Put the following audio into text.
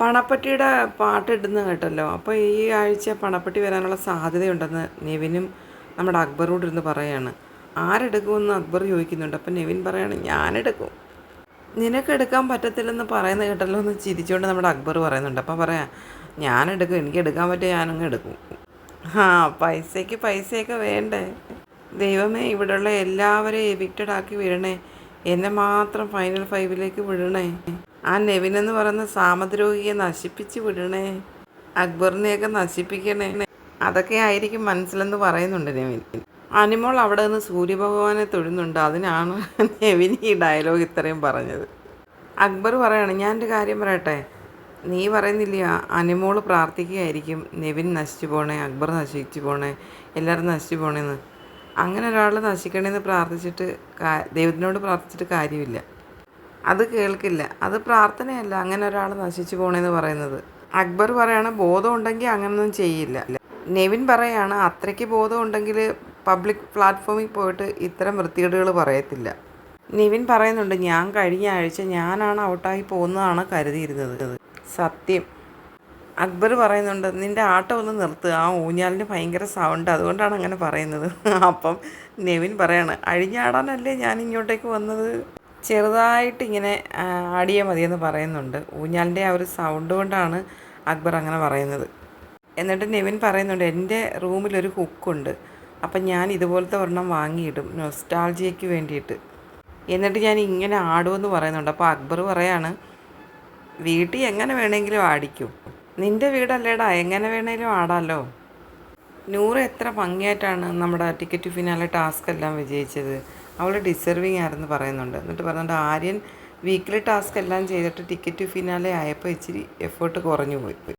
പണപ്പട്ടിയുടെ പാട്ടിടുന്ന കേട്ടല്ലോ. അപ്പോൾ ഈ ആഴ്ച പണപ്പെട്ടി വരാനുള്ള സാധ്യതയുണ്ടെന്ന് നെവിനും നമ്മുടെ അക്ബറോട് ഇരുന്ന് പറയാണ്. ആരെടുക്കുമെന്ന് അക്ബർ ചോദിക്കുന്നുണ്ട്. അപ്പം നെവിൻ പറയാണ് ഞാനെടുക്കും. നിനക്ക് എടുക്കാൻ പറ്റത്തില്ലെന്ന് പറയുന്ന കേട്ടല്ലോ എന്ന് ചിരിച്ചുകൊണ്ട് നമ്മുടെ അക്ബർ പറയുന്നുണ്ട്. അപ്പം പറയാം ഞാനെടുക്കും. എനിക്ക് എടുക്കാൻ പറ്റിയ ഞാനങ്ങ് എടുക്കും. ആ പൈസയ്ക്ക് പൈസയൊക്കെ വേണ്ടേ? ദൈവമേ ഇവിടെയുള്ള എല്ലാവരെയും എവിക്റ്റഡ് ആക്കി വിടണേ. എന്നെ മാത്രം ഫൈനൽ ഫൈവിലേക്ക് വിടണേ. ആ നെവിൻ എന്ന് പറയുന്ന സാമദ്രോഹിയെ നശിപ്പിച്ച് വിടണേ. അക്ബറിനെയൊക്കെ നശിപ്പിക്കണേ. അതൊക്കെ ആയിരിക്കും മനസ്സിലെന്ന് പറയുന്നുണ്ട് നെവിൻ. അനിമോൾ അവിടെ നിന്ന് സൂര്യഭഗവാനെ തൊഴുന്നുണ്ട്. അതിനാണ് നെവിൻ ഈ ഡയലോഗ് ഇത്രയും പറഞ്ഞത്. അക്ബർ പറയാണ് ഞാൻ എന്റെ കാര്യം പറയട്ടെ? നീ പറയുന്നില്ല അനിമോൾ പ്രാർത്ഥിക്കുകയായിരിക്കും. നെവിൻ നശിച്ചു പോണേ അക്ബർ നശിച്ചു പോണേ എല്ലാവരും നശിച്ചു പോണേന്ന്. അങ്ങനെ ഒരാൾ നശിക്കണേന്ന് പ്രാർത്ഥിച്ചിട്ട് ദൈവത്തിനോട് പ്രാർത്ഥിച്ചിട്ട് കാര്യമില്ല. അത് കേൾക്കില്ല. അത് പ്രാർത്ഥനയല്ല. അങ്ങനെ ഒരാൾ നശിച്ചു പോണെന്ന് പറയുന്നത്. അക്ബർ പറയാണ് ബോധം ഉണ്ടെങ്കിൽ അങ്ങനൊന്നും ചെയ്യില്ല. നെവിൻ പറയാണ് അത്രയ്ക്ക് ബോധം ഉണ്ടെങ്കിൽ പബ്ലിക് പ്ലാറ്റ്ഫോമിൽ പോയിട്ട് ഇത്തരം വൃത്തികേടുകൾ പറയത്തില്ല. നിവിൻ പറയുന്നുണ്ട് ഞാൻ കഴിഞ്ഞ ആഴ്ച ഞാനാണ് ഔട്ടായി പോകുന്നതാണ് കരുതിയിരുന്നത്. സത്യം. അക്ബർ പറയുന്നുണ്ട് നിന്റെ ആട്ടം ഒന്ന് നിർത്തുക ആ ഊഞ്ഞാലിന് ഭയങ്കര സൗണ്ട്. അതുകൊണ്ടാണ് അങ്ങനെ പറയുന്നത്. അപ്പം നെവിൻ പറയാണ് അഴിഞ്ഞാടാനല്ലേ ഞാൻ ഇങ്ങോട്ടേക്ക് വന്നത്? ചെറുതായിട്ട് ഇങ്ങനെ ആടിയേ ആടിയാൽ മതിയെന്ന് പറയുന്നുണ്ട്. ഊഞ്ഞാലിന്റെ ആ ഒരു സൗണ്ട് കൊണ്ടാണ് അക്ബർ അങ്ങനെ പറയുന്നത്. എന്നിട്ട് നെവിൻ പറയുന്നുണ്ട് എന്റെ റൂമിലൊരു ഹുക്കുണ്ട് അപ്പം ഞാൻ ഇതുപോലത്തെ ഒരെണ്ണം വാങ്ങിയിടും നൊസ്റ്റാൾജിയയ്ക്ക് വേണ്ടിയിട്ട്. എന്നിട്ട് ഞാൻ ഇങ്ങനെ ആടുമെന്ന് പറയുന്നുണ്ട്. അപ്പോൾ അക്ബർ പറയാണ് വീട്ടിൽ എങ്ങനെ വേണമെങ്കിലും ആടിക്കും. നിന്റെ വീടല്ലേടാ എങ്ങനെ വേണേലും ആടാമല്ലോ നൂറ് എത്ര ഭംഗിയായിട്ടാണ് നമ്മുടെ ടിക്കറ്റ് ഫിനാലെ ടാസ്ക് എല്ലാം വിജയിച്ചത്. അവൾ ഡിസർവിങ് ആയിരുന്നു പറയുന്നുണ്ട്. എന്നിട്ട് പറഞ്ഞുകൊണ്ട് ആര്യൻ വീക്കിലി ടാസ്ക് എല്ലാം ചെയ്തിട്ട് ടിക്കറ്റ് ഫിനാലെ ആയപ്പോൾ ഇച്ചിരി എഫേർട്ട് കുറഞ്ഞു പോയി.